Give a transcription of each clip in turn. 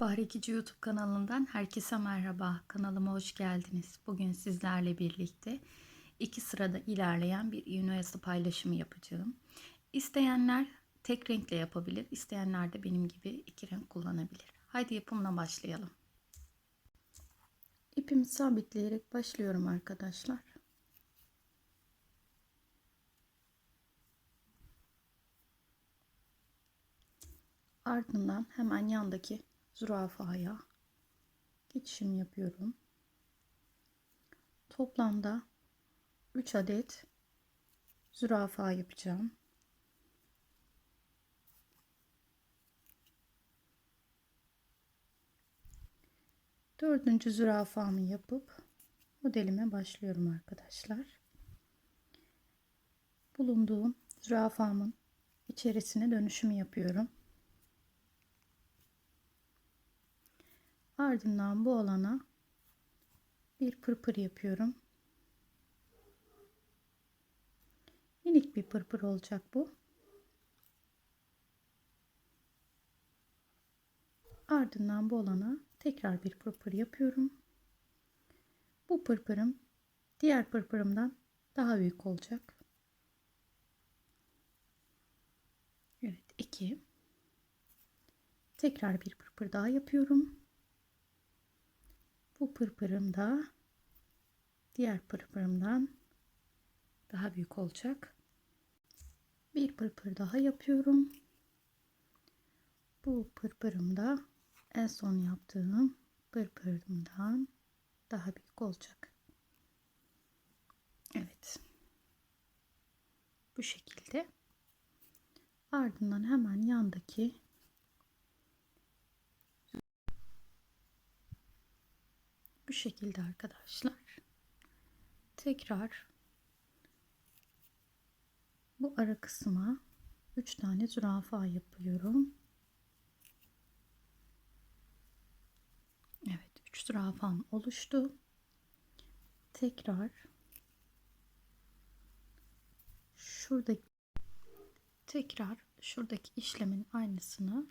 Bahar Ekici YouTube kanalından herkese merhaba. Kanalıma hoş geldiniz. Bugün sizlerle birlikte iki sırada ilerleyen bir üniversite paylaşımı yapacağım. İsteyenler tek renkle yapabilir. İsteyenler de benim gibi iki renk kullanabilir. Haydi yapımına başlayalım. İpimi sabitleyerek başlıyorum arkadaşlar. Ardından hemen yandaki zürafaya geçişim yapıyorum. Toplamda 3 adet zürafa yapacağım. Dördüncü zürafamı yapıp modelime başlıyorum arkadaşlar. Bulunduğum zürafamın içerisine dönüşümü yapıyorum. Ardından bu alana bir pırpır yapıyorum. Minik bir pırpır olacak bu. Ardından bu alana tekrar bir pırpır yapıyorum. Bu pırpırım diğer pırpırımdan daha büyük olacak. Evet 2 tekrar bir pırpır daha yapıyorum. Bu pırpırım da diğer pırpırımdan daha büyük olacak. Bir pırpır daha yapıyorum. Bu pırpırım da en son yaptığım pırpırımdan daha büyük olacak. Evet. Bu şekilde. Ardından hemen yandaki bu şekilde arkadaşlar. Tekrar bu ara kısma 3 tane zürafa yapıyorum. Evet 3 zürafam oluştu. Tekrar şuradaki tekrar şuradaki işlemin aynısını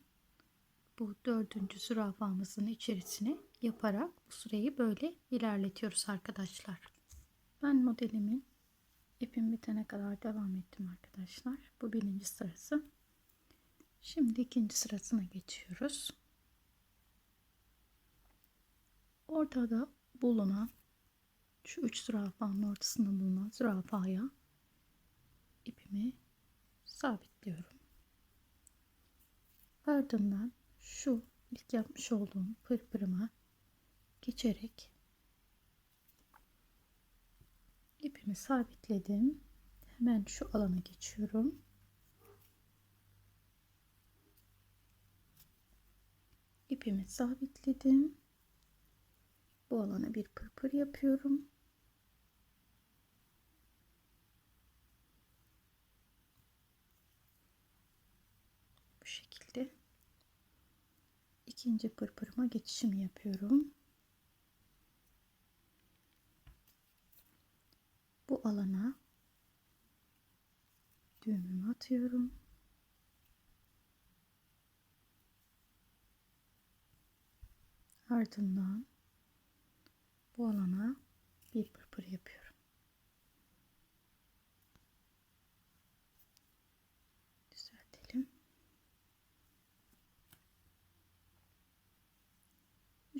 bu dördüncü zürafamızın içerisine yaparak bu süreyi böyle ilerletiyoruz arkadaşlar. Ben modelimin ipim bitene kadar devam ettim arkadaşlar. Bu birinci sırası. Şimdi ikinci sırasına geçiyoruz. Ortada bulunan şu üç zürafanın ortasında bulunan zürafaya ipimi sabitliyorum. Ardından şu ilk yapmış olduğum pırpırıma geçerek ipimi sabitledim. Hemen şu alana geçiyorum. İpimi sabitledim. Bu alana bir pırpır yapıyorum. Bu şekilde ikinci pırpırıma geçişimi yapıyorum. Bu alana düğümümü atıyorum. Ardından bu alana bir pırpır yapıyorum.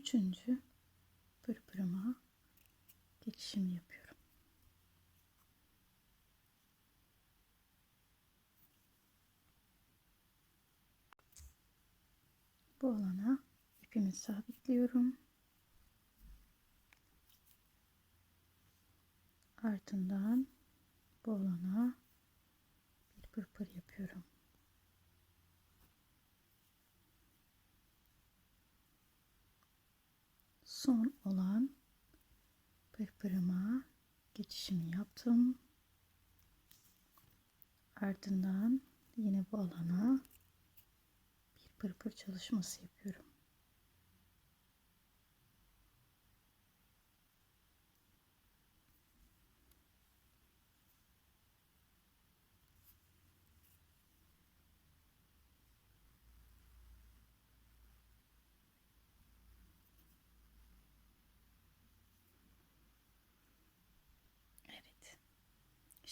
Üçüncü pırpırıma geçişimi yapıyorum. Bu alana ipimi sabitliyorum. Ardından bu alana bir pırpır yapıyorum. Son olan pırpırıma geçişimi yaptım. Ardından yine bu alana bir pırpır çalışması yapıyorum.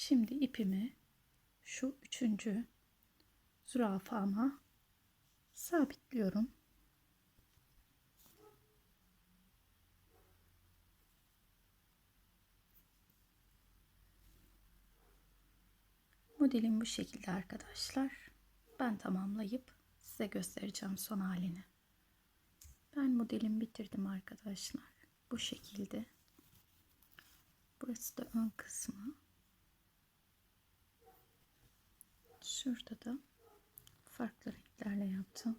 Şimdi ipimi şu üçüncü zürafama sabitliyorum. Modelim bu şekilde arkadaşlar. Ben tamamlayıp size göstereceğim son halini. Ben modelimi bitirdim arkadaşlar. Bu şekilde. Burası da ön kısmı. Şurada da farklı renklerle yaptım.